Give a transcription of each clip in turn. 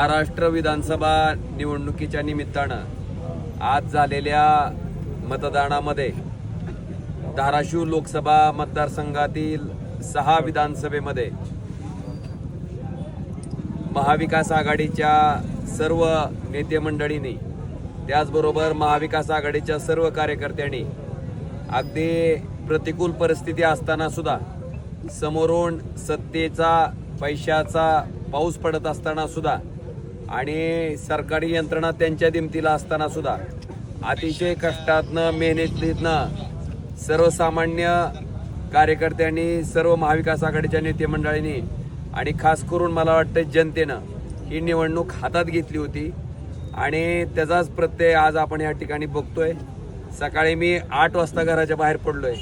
महाराष्ट्र विधानसभा निवडणुकीच्या निमित्तानं आज झालेल्या मतदानामध्ये धाराशिव लोकसभा मतदारसंघातील सहा विधानसभेमध्ये महाविकास आघाडीच्या सर्व नेते मंडळींनी त्याचबरोबर महाविकास आघाडीच्या सर्व कार्यकर्त्यांनी अगदी प्रतिकूल परिस्थिती असताना सुद्धा समोरून सत्तेचा पैशाचा पाऊस पडत असताना सुद्धा आणि सरकारी यंत्रणा त्यांच्या दिमतीला असताना सुद्धा अतिशय कष्टातनं मेहनतीतनं सर्वसामान्य कार्यकर्त्यांनी सर्व महाविकास आघाडीच्या नेते मंडळींनी आणि खास करून मला वाटतं जनतेनं ही निवडणूक हातात घेतली होती. आणि त्याचाच प्रत्यय आज आपण या ठिकाणी बघतोय. सकाळी मी आठ वाजता घराच्या बाहेर पडलोय.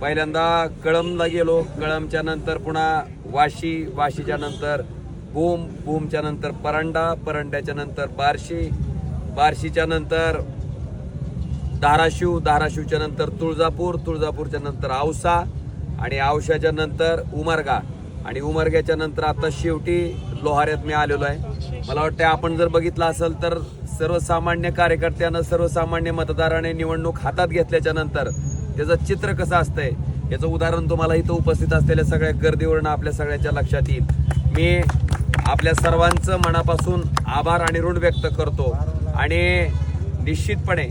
पहिल्यांदा कळमला गेलो. कळमच्या नंतर पुन्हा वाशी वाशीच्या नंतर भूम भूमच्या नंतर परंडा परंड्याच्या नंतर बार्शी बार्शीच्या नंतर धाराशिव धाराशिवच्या नंतर तुळजापूर तुळजापूरच्या नंतर औसा आणि औशाच्या नंतर उमरगा. आणि उमरग्याच्या नंतर आता शेवटी लोहाऱ्यात मी आलेलो आहे. मला वाटतं आपण जर बघितलं असेल तर सर्वसामान्य कार्यकर्त्यानं सर्वसामान्य मतदाराने निवडणूक हातात घेतल्याच्या नंतर त्याचं चित्र कसं असतंय याचं उदाहरण तुम्हाला इथं उपस्थित असलेल्या सगळ्या गर्दीवरनं आपल्या सगळ्याच्या लक्षात येईल. मी आपल्या सर्वांचं मनापासून आभार आणि ऋण व्यक्त करतो. आणि निश्चितपणे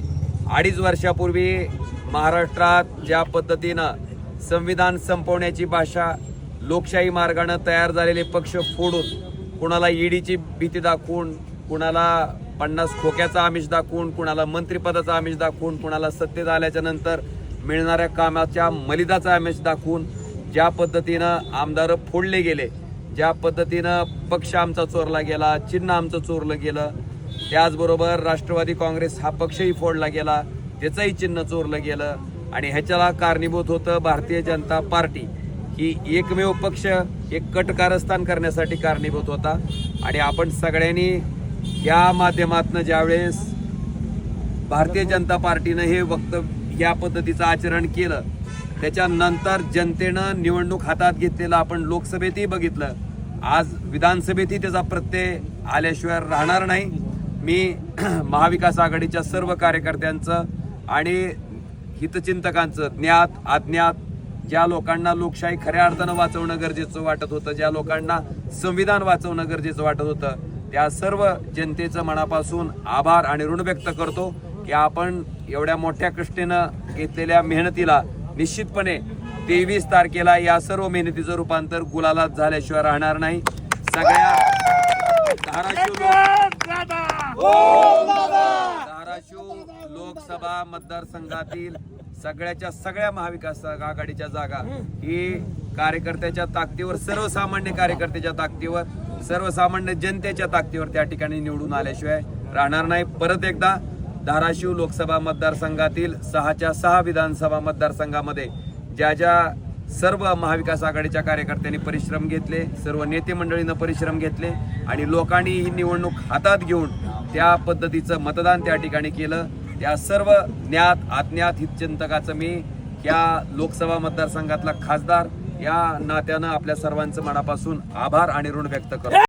अडीच वर्षापूर्वी महाराष्ट्रात ज्या पद्धतीनं संविधान संपवण्याची भाषा लोकशाही मार्गानं तयार झालेले पक्ष फोडून कुणाला ईडीची भीती दाखवून कुणाला पन्नास खोक्याचा आमिष दाखवून कुणाला मंत्रिपदाचा आमिष दाखवून कुणाला सत्तेत आल्याच्यानंतर मिळणाऱ्या कामाच्या मलिदाचा आमिष दाखवून ज्या पद्धतीनं आमदार फोडले गेले ज्या पद्धतीनं पक्ष आमचा चोरला गेला चिन्ह आमचं चोरलं गेलं त्याचबरोबर राष्ट्रवादी काँग्रेस हा पक्षही फोडला गेला त्याचंही चिन्ह चोरलं गेलं आणि ह्याच्याला कारणीभूत होतं भारतीय जनता पार्टी. ही एकमेव पक्ष एक कट कारस्थान करण्यासाठी कारणीभूत होता. आणि आपण सगळ्यांनी या माध्यमातनं ज्यावेळेस भारतीय जनता पार्टीनं हे वक्तव्य या पद्धतीचं आचरण केलं त्याच्यानंतर जनतेनं निवडणूक हातात घेतलेलं आपण लोकसभेतही बघितलं. आज विधानसभेतही त्याचा प्रत्यय आल्याशिवाय राहणार नाही. मी महाविकास आघाडीच्या सर्व कार्यकर्त्यांचं आणि हितचिंतकांचं ज्ञात अज्ञात ज्या लोकांना लोकशाही खऱ्या अर्थानं वाचवणं गरजेचं वाटत होतं ज्या लोकांना संविधान वाचवणं गरजेचं वाटत होतं त्या सर्व जनतेचं मनापासून आभार आणि ऋण व्यक्त करतो की आपण एवढ्या मोठ्या कष्टेनं घेतलेल्या मेहनतीला निश्चितपणे तेवीस तारखेला या सर्व मेहनतीचं रूपांतर गुलालात झाल्याशिवाय राहणार नाही. सगळ्या धाराशिव धाराशिव लोकसभा मतदारसंघातील सगळ्याच्या सगळ्या महाविकास आघाडीच्या जागा ही कार्यकर्त्याच्या ताकदीवर सर्वसामान्य कार्यकर्त्याच्या ताकदीवर सर्वसामान्य जनतेच्या ताकदीवर त्या ठिकाणी निवडून आल्याशिवाय राहणार नाही. परत एकदा धाराशिव लोकसभा मतदारसंघातील सहाच्या सहा विधानसभा मतदारसंघामध्ये ज्या ज्या सर्व महाविकास आघाडीच्या कार्यकर्त्यांनी परिश्रम घेतले सर्व नेते मंडळीनं परिश्रम घेतले आणि लोकांनी ही निवडणूक हातात घेऊन त्या पद्धतीचं मतदान त्या ठिकाणी केलं. त्या सर्व ज्ञात आज्ञात हितचिंतकाचं मी या लोकसभा मतदारसंघातला खासदार या नात्यानं आपल्या सर्वांचं मनापासून आभार आणि ऋण व्यक्त करतो.